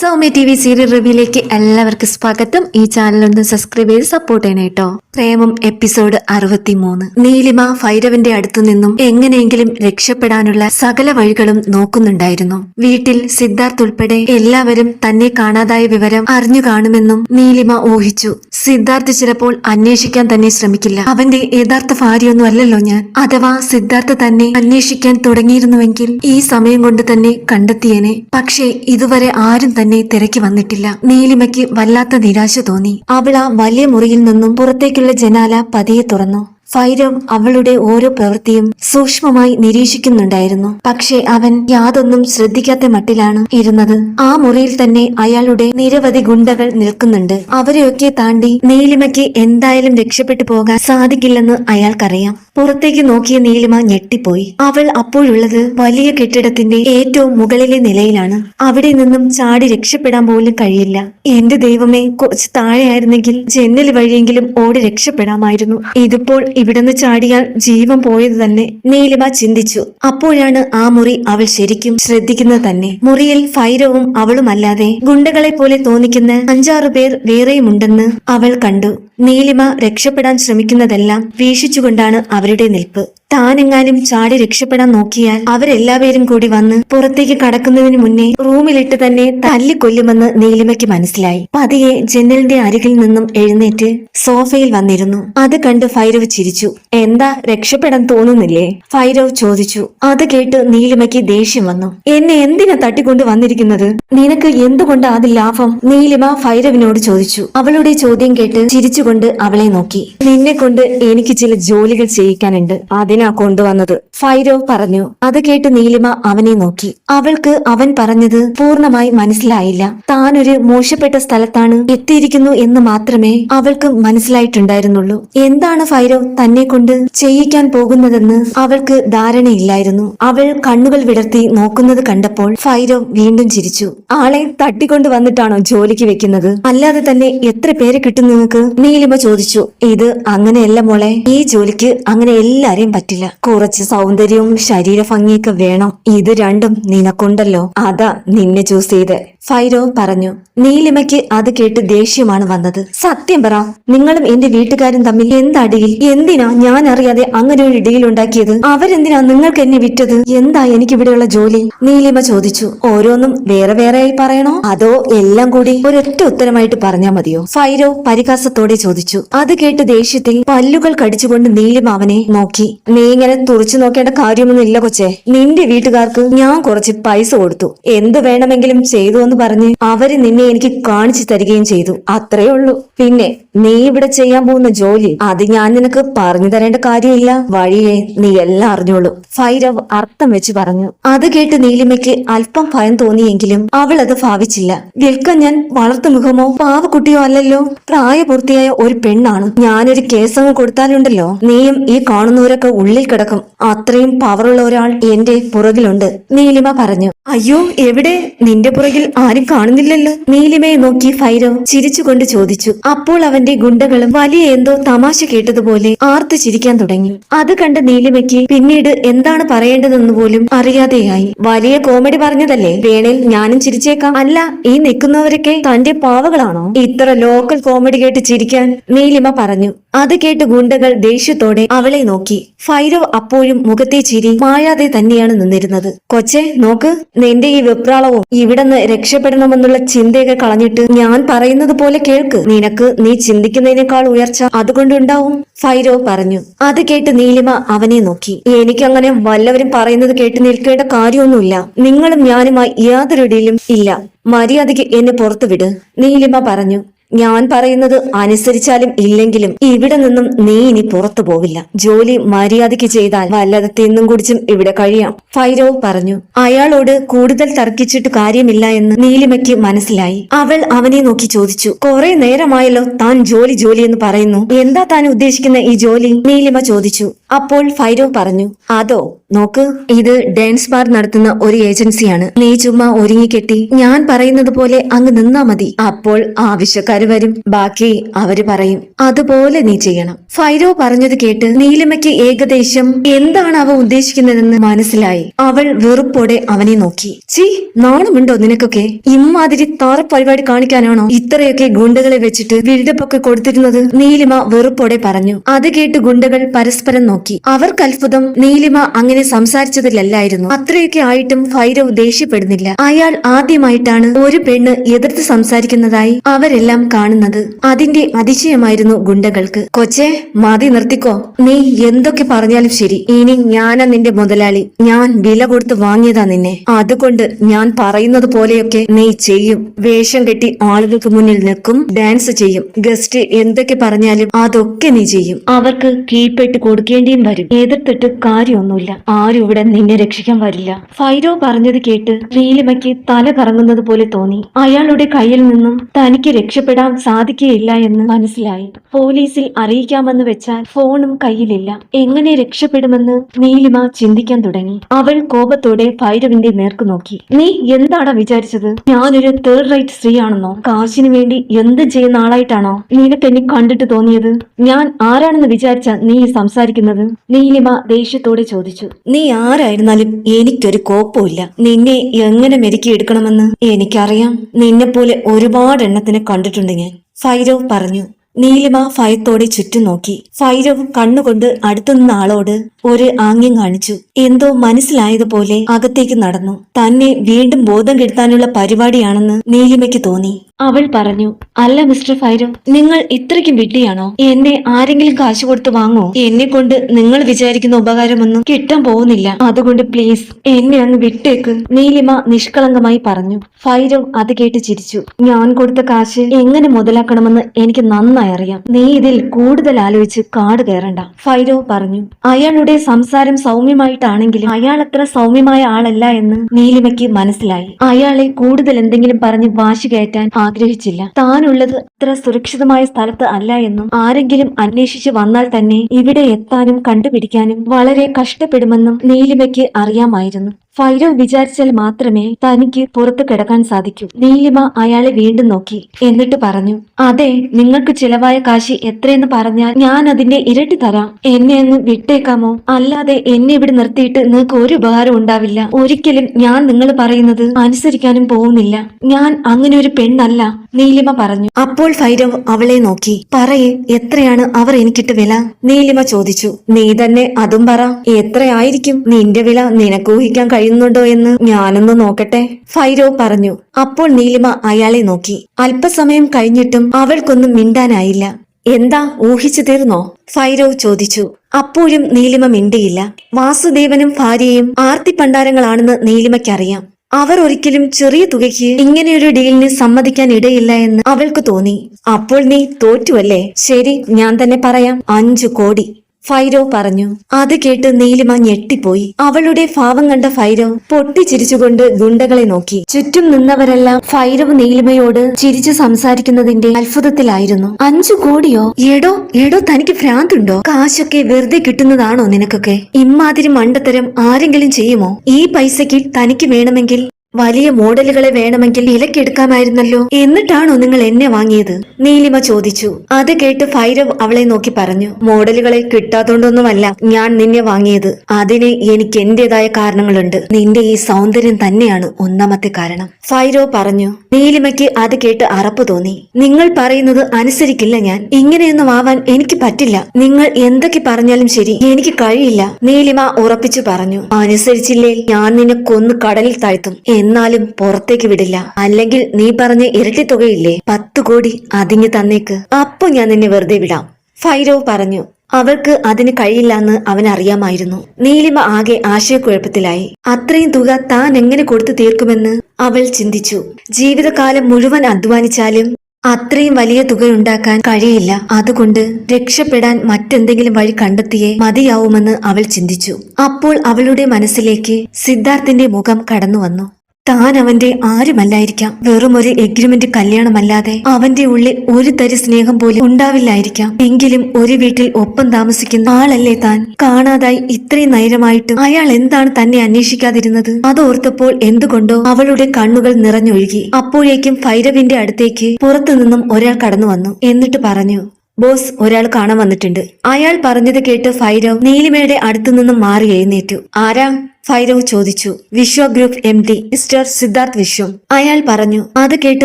Soumya T V serial റിവ്യൂയിലേക്ക് എല്ലാവർക്കും സ്വാഗതം. ഈ ചാനൽ ഒന്ന് സബ്സ്ക്രൈബ് ചെയ്ത് സപ്പോർട്ട് ചെയ്യണം കേട്ടോ പ്രേമം എപ്പിസോഡ് അറുപത്തിമൂന്ന്. നീലിമ ഭൈരവന്റെ അടുത്തു നിന്നും എങ്ങനെയെങ്കിലും രക്ഷപ്പെടാനുള്ള സകല വഴികളും നോക്കുന്നുണ്ടായിരുന്നു. വീട്ടിൽ സിദ്ധാർത്ഥ് ഉൾപ്പെടെ എല്ലാവരും തന്നെ കാണാതായ വിവരം അറിഞ്ഞു കാണുമെന്നും നീലിമ ഊഹിച്ചു. സിദ്ധാർത്ഥ് ചിലപ്പോൾ അന്വേഷിക്കാൻ തന്നെ ശ്രമിക്കില്ല. അവന്റെ യഥാർത്ഥ ഭാര്യയൊന്നും അല്ലല്ലോ ഞാൻ. അഥവാ സിദ്ധാർത്ഥ് തന്നെ അന്വേഷിക്കാൻ തുടങ്ങിയിരുന്നുവെങ്കിൽ ഈ സമയം കൊണ്ട് തന്നെ കണ്ടെത്തിയേനെ. പക്ഷേ ഇതുവരെ ആരും തന്നെ തിരക്കി വന്നിട്ടില്ല. നീലിമയ്ക്ക് വല്ലാത്ത നിരാശ തോന്നി. അവൾ ആ വലിയ മുറിയിൽ നിന്നും പുറത്തേക്കുള്ള ജനാല പതിയെ തുറന്നു. ഫൈരം അവളുടെ ഓരോ പ്രവൃത്തിയും സൂക്ഷ്മമായി നിരീക്ഷിക്കുന്നുണ്ടായിരുന്നു. പക്ഷേ അവൻ യാതൊന്നും ശ്രദ്ധിക്കാത്ത മട്ടിലാണ് ഇരുന്നത്. ആ മുറിയിൽ തന്നെ അയാളുടെ നിരവധി ഗുണ്ടകൾ നിൽക്കുന്നുണ്ട്. അവരെയൊക്കെ താണ്ടി നീലിമയ്ക്ക് എന്തായാലും രക്ഷപ്പെട്ടു പോകാൻ സാധിക്കില്ലെന്ന് അയാൾക്കറിയാം. പുറത്തേക്ക് നോക്കിയ നീലിമ ഞെട്ടിപ്പോയി. അവൾ അപ്പോഴുള്ളത് വലിയ കെട്ടിടത്തിന്റെ ഏറ്റവും മുകളിലെ നിലയിലാണ്. അവിടെ നിന്നും ചാടി രക്ഷപ്പെടാൻ പോലും കഴിയില്ല. എന്റെ ദൈവമേ കുറച്ച് താഴെയായിരുന്നെങ്കിൽ ജന്നൽ വഴിയെങ്കിലും ഓടി രക്ഷപ്പെടാമായിരുന്നു. ഇതിപ്പോൾ ഇവിടുന്ന് ചാടിയാൽ ജീവൻ പോയത് തന്നെ നീലിമ ചിന്തിച്ചു. അപ്പോഴാണ് ആ മുറി അവൾ ശരിക്കും ശ്രദ്ധിക്കുന്നത് തന്നെ. മുറിയിൽ ഫൈരവും അവളുമല്ലാതെ ഗുണ്ടകളെ പോലെ തോന്നിക്കുന്ന അഞ്ചാറു പേർ വേറെയുമുണ്ടെന്ന് അവൾ കണ്ടു. നീലിമ രക്ഷപ്പെടാൻ ശ്രമിക്കുന്നതെല്ലാം വീക്ഷിച്ചുകൊണ്ടാണ് അവരുടെ നിൽപ്പ്. താനെങ്ങാനും ചാടി രക്ഷപ്പെടാൻ നോക്കിയാൽ അവരെല്ലാവരും കൂടി വന്ന് പുറത്തേക്ക് കടക്കുന്നതിന് മുന്നേ റൂമിലിട്ട് തന്നെ തല്ലിക്കൊല്ലുമെന്ന് നീലിമയ്ക്ക് മനസ്സിലായി. പതിയെ ജനലിന്റെ അരികിൽ നിന്നും എഴുന്നേറ്റ് സോഫയിൽ വന്നിരുന്നു. അത് കണ്ട് ഫൈരവ് ചിരിച്ചു. എന്താ രക്ഷപ്പെടാൻ തോന്നുന്നില്ലേ? ഫൈരവ് ചോദിച്ചു. അത് കേട്ട് നീലിമയ്ക്ക് ദേഷ്യം വന്നു. എന്നെ എന്തിനാ തട്ടിക്കൊണ്ട് വന്നിരിക്കുന്നത്? നിനക്ക് എന്തുകൊണ്ട് അത് ലാഭം? നീലിമ ഫൈരവിനോട് ചോദിച്ചു. അവളുടെ ചോദ്യം കേട്ട് ചിരിച്ചുകൊണ്ട് അവളെ നോക്കി. നിന്നെ കൊണ്ട് എനിക്ക് ചില ജോലികൾ ചെയ്യിക്കാനുണ്ട്. അതിനാ കൊണ്ടുവന്നത്. ഫൈരവ് പറഞ്ഞു അത് കേട്ട് നീലിമ അവനെ നോക്കി. അവൾക്ക് അവൻ പറഞ്ഞത് പൂർണമായി മനസ്സിലായില്ല. താനൊരു മോശപ്പെട്ട സ്ഥലത്താണ് എത്തിയിരിക്കുന്നു എന്ന് മാത്രമേ അവൾക്ക് മനസ്സിലായിട്ടുണ്ടായിരുന്നുള്ളൂ. എന്താണ് ഫൈരവ് തന്നെ കൊണ്ട് ചെയ്യിക്കാൻ പോകുന്നതെന്ന് അവൾക്ക് ധാരണയില്ലായിരുന്നു. അവൾ കണ്ണുകൾ വിടർത്തി നോക്കുന്നത് കണ്ടപ്പോൾ ഫൈരവ് വീണ്ടും ചിരിച്ചു. ആളെ തട്ടിക്കൊണ്ട് വന്നിട്ടാണോ ജോലിക്ക് വെക്കുന്നത്? അല്ലാതെ തന്നെ എത്ര പേരെ കിട്ടും നിങ്ങൾക്ക്? നീലിമ ചോദിച്ചു. ഇത് അങ്ങനെയല്ല മോളെ. ഈ ജോലിക്ക് അങ്ങനെ എല്ലാരെയും പറ്റില്ല കുറച്ച് സൗന്ദര്യവും ശരീരഭംഗിയൊക്കെ വേണം. ഇത് രണ്ടും നിനക്കുണ്ടല്ലോ. അതാ നിന്നെ ചൂസ് ചെയ്ത്. ഫൈരോ പറഞ്ഞു നീലിമയ്ക്ക് അത് കേട്ട് ദേഷ്യമാണ് വന്നത്. സത്യം പറ നിങ്ങളും എന്റെ വീട്ടുകാരും തമ്മിൽ എന്തടിയിൽ എന്തിനാ ഞാൻ അറിയാതെ അങ്ങനെ ഒരു ഡീൽ ഉണ്ടാക്കിയത്? അവരെന്തിനാ നിങ്ങൾക്ക് എന്നെ വിറ്റത്? എന്താ എനിക്കിവിടെയുള്ള ജോലി? നീലിമ ചോദിച്ചു ഓരോന്നും വേറെ വേറെയായി പറയണോ? അതോ എല്ലാം കൂടി ഒരൊറ്റ ഉത്തരമായിട്ട് പറഞ്ഞാ മതിയോ? ഫൈരോ പരിഹാസത്തോടെ ചോദിച്ചു അത് കേട്ട് ദേഷ്യത്തിൽ പല്ലുകൾ കടിച്ചുകൊണ്ട് നീലിമ അവനെ നോക്കി. നീ ഇങ്ങനെ തുറച്ചു നോക്കേണ്ട കാര്യമൊന്നും ഇല്ല കൊച്ചെ. നിന്റെ വീട്ടുകാർക്ക് ഞാൻ കുറച്ച് പൈസ കൊടുത്തു. എന്ത് വേണമെങ്കിലും ചെയ്തു പറഞ്ഞ് അവർ നിന്നെ എനിക്ക് കാണിച്ചു തരികയും ചെയ്തു. അത്രയേ ഉള്ളൂ. പിന്നെ നീ ഇവിടെ ചെയ്യാൻ പോകുന്ന ജോലി അത് ഞാൻ നിനക്ക് പറഞ്ഞു തരേണ്ട കാര്യമില്ല. വഴിയെ നീ എല്ലാം അറിഞ്ഞോളൂ. ഭൈരവ് അർത്ഥം വെച്ച് പറഞ്ഞു. അത് കേട്ട് നീലിമയ്ക്ക് അല്പം ഭയം തോന്നിയെങ്കിലും അവൾ അത് ഭാവിച്ചില്ല. വിൽക്ക ഞാൻ വളർത്തുമുഖമോ പാവക്കുട്ടിയോ അല്ലല്ലോ. പ്രായപൂർത്തിയായ ഒരു പെണ്ണാണ്. ഞാനൊരു കേസങ്ങ് കൊടുത്താലുണ്ടല്ലോ. നീയും ഈ കാണുന്നവരൊക്കെ ഉള്ളിൽ കിടക്കും. അത്രയും പവറുള്ള ഒരാൾ എന്റെ പുറകിലുണ്ട്. നീലിമ പറഞ്ഞു. അയ്യോ എവിടെ? നിന്റെ പുറകിൽ ആരും കാണുന്നില്ലല്ലോ. നീലിമയെ നോക്കി ഭൈരവ് ചിരിച്ചുകൊണ്ട് ചോദിച്ചു. അപ്പോൾ അവന്റെ ഗുണ്ടകളും വലിയ എന്തോ തമാശ കേട്ടതുപോലെ ആർത്തു ചിരിക്കാൻ തുടങ്ങി. അത് കണ്ട് നീലിമയ്ക്ക് പിന്നീട് എന്താണ് പറയേണ്ടതെന്ന് പോലും അറിയാതെയായി. വലിയ കോമഡി പറഞ്ഞതല്ലേ? വേണിൽ ഞാനും ചിരിച്ചേക്കാം. അല്ല ഈ നിൽക്കുന്നവരൊക്കെ തന്റെ പാവകളാണോ? ഇത്ര ലോക്കൽ കോമഡി കേട്ട് ചിരിക്കാൻ നീലിമ പറഞ്ഞു. അത് കേട്ട് ഗുണ്ടകൾ ദേഷ്യത്തോടെ അവളെ നോക്കി. ഫൈരവ് അപ്പോഴും മുഖത്തെ ചിരി മായാതെ തന്നെയാണ് നിന്നിരുന്നത്. കൊച്ചെ നോക്ക് നിന്റെ ഈ വെപ്രാളവും ഇവിടുന്ന് രക്ഷപ്പെടണമെന്നുള്ള ചിന്തയൊക്കെ കളഞ്ഞിട്ട് ഞാൻ പറയുന്നത് പോലെ കേൾക്ക്. നിനക്ക് നീ ചിന്തിക്കുന്നതിനേക്കാൾ ഉയർച്ച അതുകൊണ്ടുണ്ടാവും ഫൈരവ് പറഞ്ഞു. അത് കേട്ട് നീലിമ അവനെ നോക്കി. എനിക്കങ്ങനെ വല്ലവരും പറയുന്നത് കേട്ട് നിൽക്കേണ്ട കാര്യമൊന്നുമില്ല. നിങ്ങളും ഞാനുമായി യാതൊരു ഇല്ല. മര്യാദയ്ക്ക് എന്നെ പുറത്തുവിട് നീലിമ പറഞ്ഞു. ഞാൻ പറയുന്നത് അനുസരിച്ചാലും ഇല്ലെങ്കിലും ഇവിടെ നിന്നും നീ ഇനി പുറത്തു പോവില്ല. ജോലി മര്യാദയ്ക്ക് ചെയ്താൽ വല്ലത് തിന്നും കുടിച്ചും ഇവിടെ കഴിയാം. ഫൈരവ് പറഞ്ഞു അയാളോട് കൂടുതൽ തർക്കിച്ചിട്ട് കാര്യമില്ല എന്ന് നീലിമയ്ക്ക് മനസ്സിലായി. അവൾ അവനെ നോക്കി ചോദിച്ചു കുറെ നേരമായല്ലോ താൻ ജോലി ജോലി എന്ന് പറയുന്നു. എന്താ താൻ ഉദ്ദേശിക്കുന്ന ഈ ജോലി? നീലിമ ചോദിച്ചു. അപ്പോൾ ഫൈരവ് പറഞ്ഞു അതോ നോക്ക് ഇത് ഡാൻസ് ബാർ നടത്തുന്ന ഒരു ഏജൻസിയാണ്. നീ ചുമ്മാ ഒരുങ്ങിക്കെട്ടി. ഞാൻ പറയുന്നത് പോലെ അങ്ങ് നിന്നാ മതി. അപ്പോൾ ആവശ്യക്കാർ ആര് വരും ബാക്കി അവർ പറയും അതുപോലെ നീ ചെയ്യണം. ഫൈരോ പറഞ്ഞത് കേട്ട് നീലിമയ്ക്ക് ഏകദേശം എന്താണ് അവ ഉദ്ദേശിക്കുന്നതെന്ന് മനസ്സിലായി. അവൾ വെറുപ്പോടെ അവനെ നോക്കി. ചി നാണമുണ്ടോ നിനക്കൊക്കെ? ഇമ്മാതിരി താറ പരിപാടി കാണിക്കാനാണോ ഇത്രയൊക്കെ ഗുണ്ടകളെ വെച്ചിട്ട് ബിൽഡപ്പൊക്കെ കൊടുത്തിരുന്നത്? നീലിമ വെറുപ്പോടെ പറഞ്ഞു. അത് കേട്ട് ഗുണ്ടകൾ പരസ്പരം നോക്കി. അവർക്ക് അത്ഭുതം നീലിമ അങ്ങനെ സംസാരിച്ചതിലല്ലായിരുന്നു. അത്രയൊക്കെ ആയിട്ടും ഫൈരവ് ദേഷ്യപ്പെടുന്നില്ല. അയാൾ ആദ്യമായിട്ടാണ് ഒരു പെണ്ണ് എതിർത്ത് സംസാരിക്കുന്നതായി അവരെല്ലാം കാണുന്നത്. അതിന്റെ അതിശയമായിരുന്നു ഗുണ്ടകൾക്ക്. കൊച്ചെ മതി നിർത്തിക്കോ. നീ എന്തൊക്കെ പറഞ്ഞാലും ശരി. ഇനി ഞാനാ നിന്റെ മുതലാളി. ഞാൻ വില കൊടുത്ത് വാങ്ങിയതാ നിന്നെ. അതുകൊണ്ട് ഞാൻ പറയുന്നത് പോലെയൊക്കെ നീ ചെയ്യും. വേഷം കെട്ടി ആളുകൾക്ക് മുന്നിൽ നിൽക്കും ഡാൻസ് ചെയ്യും. ഗസ്റ്റ് എന്തൊക്കെ പറഞ്ഞാലും അതൊക്കെ നീ ചെയ്യും. അവർക്ക് കീഴ്പെട്ട് കൊടുക്കേണ്ടിയും വരും. എതിർത്തിട്ട് കാര്യമൊന്നുമില്ല. ആരും ഇവിടെ നിന്നെ രക്ഷിക്കാൻ വരില്ല. ഫൈരോ പറഞ്ഞത് കേട്ട് നീലിമയ്ക്ക് തല കറങ്ങുന്നത് പോലെ തോന്നി. അയാളുടെ കയ്യിൽ നിന്നും തനിക്ക് രക്ഷപ്പെടാൻ സാധിക്കുകയില്ല എന്ന് മനസ്സിലായി. പോലീസിൽ അറിയിക്കാമെന്ന് വെച്ചാൽ ഫോണും കയ്യിലില്ല. എങ്ങനെ രക്ഷപ്പെടുമെന്ന് നീലിമ ചിന്തിക്കാൻ തുടങ്ങി. അവൾ കോപത്തോടെ ഭൈരവിന്റെ നേർക്ക് നോക്കി. നീ എന്താടാ വിചാരിച്ചത്? ഞാനൊരു തേർഡ് റൈറ്റ് സ്ത്രീ ആണെന്നോ കാശിനു വേണ്ടി എന്ത് ചെയ്യുന്ന ആളായിട്ടാണോ നിനക്ക് എന്നെ കണ്ടിട്ട് തോന്നിയത്? ഞാൻ ആരാണെന്ന് വിചാരിച്ച നീ സംസാരിക്കുന്നത്? നീലിമ ദേഷ്യത്തോടെ ചോദിച്ചു. നീ ആരായിരുന്നാലും എനിക്കൊരു കോപ്പമില്ല. നിന്നെ എങ്ങനെ മെരുക്കിയെടുക്കണമെന്ന് എനിക്കറിയാം. നിന്നെപ്പോലെ ഒരുപാട് എണ്ണത്തിനെ കണ്ടിട്ടുണ്ട്. ഞാൻ ഫൈരവ് പറഞ്ഞു നീലിമ ഭയത്തോടെ ചുറ്റും നോക്കി. ഫൈരവ് കണ്ണുകൊണ്ട് അടുത്തുനിന്ന ആളോട് ഒരു ആംഗ്യം കാണിച്ചു. എന്തോ മനസ്സിലായതുപോലെ അകത്തേക്ക് നടന്നു. തന്നെ വീണ്ടും ബോധം കെടുത്താനുള്ള പരിപാടിയാണെന്ന് നീലിമയ്ക്ക് തോന്നി. അവൾ പറഞ്ഞു അല്ല മിസ്റ്റർ ഫൈരും നിങ്ങൾ ഇത്രയ്ക്കും വിഡ്ഢിയാണോ? എന്നെ ആരെങ്കിലും കാശ് കൊടുത്ത് വാങ്ങോ? എന്നെ കൊണ്ട് നിങ്ങൾ വിചാരിക്കുന്ന ഉപകാരമൊന്നും കിട്ടാൻ പോകുന്നില്ല. അതുകൊണ്ട് പ്ലീസ് എന്നെ അങ്ങ് വിട്ടേക്ക്. നീലിമ നിഷ്കളങ്കമായി പറഞ്ഞു. ഫൈരും അത് കേട്ട് ചിരിച്ചു. ഞാൻ കൊടുത്ത കാശ് എങ്ങനെ മുതലാക്കണമെന്ന് എനിക്ക് നന്നായി അറിയാം. നീ ഇതിൽ കൂടുതൽ ആലോചിച്ച് കാട് കയറണ്ട. ഫൈരോ പറഞ്ഞു. അയാളുടെ സംസാരം സൗമ്യമായിട്ടാണെങ്കിലും അയാൾ അത്ര സൗമ്യമായ ആളല്ല എന്ന് നീലിമയ്ക്ക് മനസ്സിലായി. അയാളെ കൂടുതൽ എന്തെങ്കിലും പറഞ്ഞ് വാശി കയറ്റാൻ ആഗ്രഹിച്ചില്ല. താനുള്ളത് അത്ര സുരക്ഷിതമായ സ്ഥലത്ത് അല്ല എന്നും ആരെങ്കിലും അന്വേഷിച്ചു വന്നാൽ തന്നെ ഇവിടെ എത്താനും കണ്ടുപിടിക്കാനും വളരെ കഷ്ടപ്പെടുമെന്നും നീലിമയ്ക്ക് അറിയാമായിരുന്നു. ഫൈരവ് വിചാരിച്ചാൽ മാത്രമേ തനിക്ക് പുറത്തു കിടക്കാൻ സാധിക്കൂ. നീലിമ അയാളെ വീണ്ടും നോക്കി. എന്നിട്ട് പറഞ്ഞു അതെ നിങ്ങൾക്ക് ചിലവായ കാശി എത്രയെന്ന് പറഞ്ഞാൽ ഞാൻ അതിന്റെ ഇരട്ടി തരാം. എന്നെ അങ്ങ് വിട്ടേക്കാമോ? അല്ലാതെ എന്നെ ഇവിടെ നിർത്തിയിട്ട് നിങ്ങൾക്ക് ഒരു ഉപകാരം ഉണ്ടാവില്ല. ഒരിക്കലും ഞാൻ നിങ്ങൾ പറയുന്നത് അനുസരിക്കാനും പോകുന്നില്ല. ഞാൻ അങ്ങനെ ഒരു പെണ്ണല്ല നീലിമ പറഞ്ഞു. അപ്പോൾ ഫൈരവ് അവളെ നോക്കി. പറയേ എത്രയാണ് അവർ എനിക്കിട്ട് വില? നീലിമ ചോദിച്ചു. നീ തന്നെ അതും പറ. എത്രയായിരിക്കും നിന്റെ വില നിനക്ക് ഊഹിക്കാൻ കഴിയുന്നുണ്ടോ എന്ന് ഞാനൊന്ന് നോക്കട്ടെ? ഫൈരവ് പറഞ്ഞു. അപ്പോൾ നീലിമ അയാളെ നോക്കി. അല്പസമയം കഴിഞ്ഞിട്ടും അവൾക്കൊന്നും മിണ്ടാനായില്ല. എന്താ? ഊഹിച്ചു തീർന്നോ? ഫൈരവ് ചോദിച്ചു. അപ്പോഴും നീലിമ മിണ്ടിയില്ല. വാസുദേവനും ഭാര്യയും ആർത്തി പണ്ടാരങ്ങളാണെന്ന് നീലിമയ്ക്കറിയാം. അവർ ഒരിക്കലും ചെറിയ തുകയ്ക്ക് ഇങ്ങനെയൊരു ഡീലിന് സമ്മതിക്കാൻ ഇടയില്ല എന്ന് അവൾക്ക് തോന്നി. അപ്പോൾ നീ തോറ്റുവല്ലേ ശരി ഞാൻ തന്നെ പറയാം. അഞ്ചു കോടി. ഫൈരോ പറഞ്ഞു അത് കേട്ട് നീലിമ ഞെട്ടിപ്പോയി. അവളുടെ ഭാവം കണ്ട ഫൈരവ് പൊട്ടിച്ചിരിച്ചുകൊണ്ട് ഗുണ്ടകളെ നോക്കി. ചുറ്റും നിന്നവരെല്ലാം ഫൈരവ് നീലിമയോട് ചിരിച്ചു സംസാരിക്കുന്നതിന്റെ അത്ഭുതത്തിലായിരുന്നു. അഞ്ചു കോടിയോ? എടോ എടോ തനിക്ക് ഭ്രാന്തുണ്ടോ? കാശൊക്കെ വെറുതെ കിട്ടുന്നതാണോ നിനക്കൊക്കെ? ഇമ്മാതിരി മണ്ടത്തരം ആരെങ്കിലും ചെയ്യുമോ? ഈ പൈസയ്ക്ക് തനിക്ക് വേണമെങ്കിൽ വലിയ മോഡലുകളെ വേണമെങ്കിൽ വിലക്കെടുക്കാമായിരുന്നല്ലോ എന്നിട്ടാണോ നിങ്ങൾ എന്നെ വാങ്ങിയത്? നീലിമ ചോദിച്ചു. അത് കേട്ട് ഭൈരവ് അവളെ നോക്കി പറഞ്ഞു. മോഡലുകളെ കിട്ടാത്തോണ്ടൊന്നുമല്ല ഞാൻ നിന്നെ വാങ്ങിയത്. അതിന് എനിക്ക് എന്റേതായ കാരണങ്ങളുണ്ട്. നിന്റെ ഈ സൗന്ദര്യം തന്നെയാണ് ഒന്നാമത്തെ കാരണം. ഫൈരോ പറഞ്ഞു. നീലിമയ്ക്ക് അത് കേട്ട് അറപ്പ് തോന്നി. നിങ്ങൾ പറയുന്നത് അനുസരിക്കില്ല ഞാൻ. ഇങ്ങനെയൊന്നും ആവാൻ എനിക്ക് പറ്റില്ല. നിങ്ങൾ എന്തൊക്കെ പറഞ്ഞാലും ശരി എനിക്ക് കഴിയില്ല. നീലിമ ഉറപ്പിച്ചു പറഞ്ഞു. അനുസരിച്ചില്ലേ ഞാൻ നിന്നെ കൊന്നു കടലിൽ താഴ്ത്തും? എന്നാലും പുറത്തേക്ക് വിടില്ല. അല്ലെങ്കിൽ നീ പറഞ്ഞ ഇരട്ടി തുകയില്ലേ? പത്ത് കോടി അതിഞ്ഞു തന്നേക്ക്. അപ്പൊ ഞാൻ നിന്നെ വെറുതെ വിടാം. ഫൈരവ് പറഞ്ഞു. അവൾക്ക് അതിന് കഴിയില്ലെന്ന് അവൻ അറിയാമായിരുന്നു. നീലിമ ആകെ ആശയക്കുഴപ്പത്തിലായി. അത്രയും തുക താൻ എങ്ങനെ കൊടുത്തു തീർക്കുമെന്ന് അവൾ ചിന്തിച്ചു. ജീവിതകാലം മുഴുവൻ അധ്വാനിച്ചാലും അത്രയും വലിയ തുക ഉണ്ടാക്കാൻ കഴിയില്ല. അതുകൊണ്ട് രക്ഷപ്പെടാൻ മറ്റെന്തെങ്കിലും വഴി കണ്ടെത്തിയേ മതിയാവുമെന്ന് അവൾ ചിന്തിച്ചു. അപ്പോൾ അവളുടെ മനസ്സിലേക്ക് സിദ്ധാർത്ഥിന്റെ മുഖം കടന്നു വന്നു താൻ അവന്റെ ആരുമല്ലായിരിക്കാം. വെറും ഒരു എഗ്രിമെന്റ് കല്യാണമല്ലാതെ അവന്റെ ഉള്ളിൽ ഒരു തരി സ്നേഹം പോലും ഉണ്ടാവില്ലായിരിക്കാം. എങ്കിലും ഒരു വീട്ടിൽ ഒപ്പം താമസിക്കുന്ന ആളല്ലേ താൻ? കാണാതായി ഇത്രയും നൈരമായിട്ടും അയാൾ എന്താണ് തന്നെ അന്വേഷിക്കാതിരുന്നത്? അതോർത്തപ്പോൾ എന്തുകൊണ്ടോ അവളുടെ കണ്ണുകൾ നിറഞ്ഞൊഴുകി. അപ്പോഴേക്കും ഭൈരവിന്റെ അടുത്തേക്ക് പുറത്തുനിന്നും ഒരാൾ കടന്നു വന്നു. എന്നിട്ട് പറഞ്ഞു ബോസ് ഒരാൾ കാണാൻ വന്നിട്ടുണ്ട്. അയാൾ പറഞ്ഞത് കേട്ട് ഫൈരവ് നീലിമയുടെ അടുത്തുനിന്നും മാറി എഴുന്നേറ്റു. ആരാ? ഫൈരവ് ചോദിച്ചു. Vishwa group M D mister Siddharth Vishwam. അയാൾ പറഞ്ഞു അത് കേട്ട്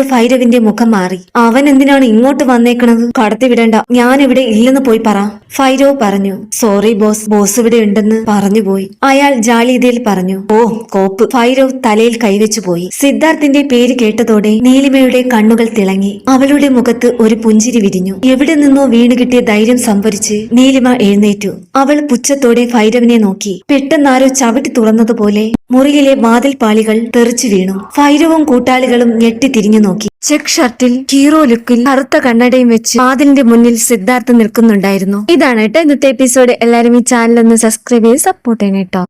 ഫൈരവിന്റെ മുഖം മാറി. അവൻ എന്തിനാണ് ഇങ്ങോട്ട് വന്നേക്കണത്? കടത്തിവിടേണ്ട. ഞാൻ ഇവിടെ ഇല്ലെന്ന് പോയി പറ. ഫൈരവ് പറഞ്ഞു സോറി ബോസ് ബോസ് ഇവിടെ ഉണ്ടെന്ന് പറഞ്ഞുപോയി. അയാൾ ജാളിയതയിൽ പറഞ്ഞു ഓ കോപ്പ്. ഫൈരവ് തലയിൽ കൈവച്ചു പോയി. സിദ്ധാർത്ഥിന്റെ പേര് കേട്ടതോടെ നീലിമയുടെ കണ്ണുകൾ തിളങ്ങി. അവളുടെ മുഖത്ത് ഒരു പുഞ്ചിരി വിരിഞ്ഞു. എവിടെ നിന്നോ വീണ് കിട്ടിയ ധൈര്യം സംഭരിച്ച് നീലിമ എഴുന്നേറ്റു. അവൾ പുച്ഛത്തോടെ ഭൈരവിനെ നോക്കി. പെട്ടെന്നാരോ ചവിട്ടി തുറന്നതുപോലെ മുറിയിലെ വാതിൽ പാളികൾ തെറിച്ചു വീണു. ഫൈരവും കൂട്ടാളികളും ഞെട്ടി തിരിഞ്ഞു നോക്കി. ചെക്ക് ഷർട്ടിൽ ഹീറോ ലുക്കിൽ കറുത്ത കണ്ണടയും വെച്ച് വാതിലിന്റെ മുന്നിൽ സിദ്ധാർത്ഥ് നിൽക്കുന്നുണ്ടായിരുന്നു. ഇതാണ് കേട്ടോ ഇന്നത്തെ എപ്പിസോഡ് എല്ലാവരും ഈ ചാനൽ ഒന്ന് സബ്സ്ക്രൈബ് ചെയ്ത് സപ്പോർട്ട് ചെയ്യണം കേട്ടോ